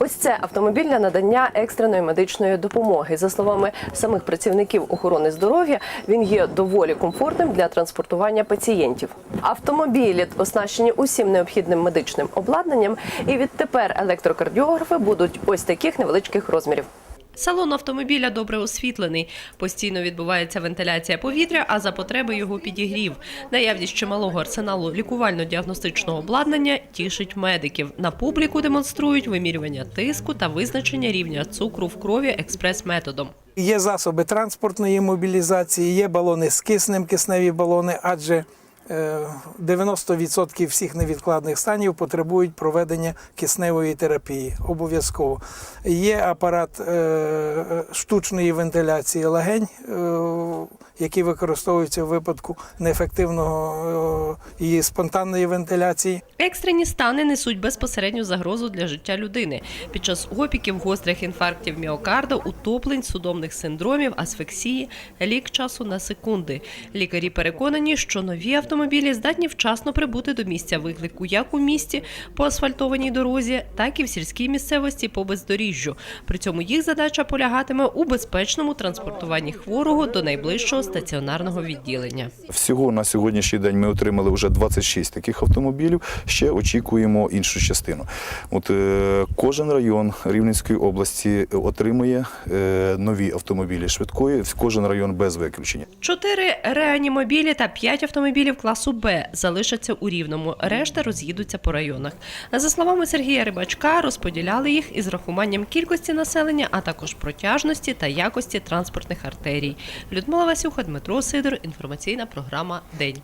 Ось це автомобіль для надання екстреної медичної допомоги. За словами самих працівників охорони здоров'я, він є доволі комфортним для транспортування пацієнтів. Автомобілі оснащені усім необхідним медичним обладнанням, і відтепер електрокардіографи будуть ось таких невеличких розмірів. Салон автомобіля добре освітлений. Постійно відбувається вентиляція повітря, а за потреби його підігрів. Наявність чималого арсеналу лікувально-діагностичного обладнання тішить медиків. На публіку демонструють вимірювання тиску та визначення рівня цукру в крові експрес-методом. Є засоби транспортної мобілізації, є балони з киснем, кисневі балони, адже 90% всіх невідкладних станів потребують проведення кисневої терапії. Обов'язково. Є апарат е, е, штучної вентиляції легень, е, який використовується в випадку неефективного е, і спонтанної вентиляції. Екстрені стани несуть безпосередню загрозу для життя людини. Під час опіків, гострих інфарктів міокарда, утоплень, судомних синдромів, асфексії, лік часу на секунди. Лікарі переконані, що нові автомобілі здатні вчасно прибути до місця виклику як у місті по асфальтованій дорозі, так і в сільській місцевості по бездоріжжю. При цьому їх задача полягатиме у безпечному транспортуванні хворого до найближчого стаціонарного відділення. Всього на сьогоднішній день ми отримали вже 26 таких автомобілів. Ще очікуємо іншу частину. От е, кожен район Рівненської області отримує е, нові автомобілі швидкої. В Кожен район без виключення. Чотири реанімобілі та п'ять автомобілів класу Б залишаться у Рівному. Решта роз'їдуться по районах. За словами Сергія Рибачка, розподіляли їх із рахуванням кількості населення, а також протяжності та якості транспортних артерій. Людмила Васюха, Дмитро Сидор. Інформаційна програма День.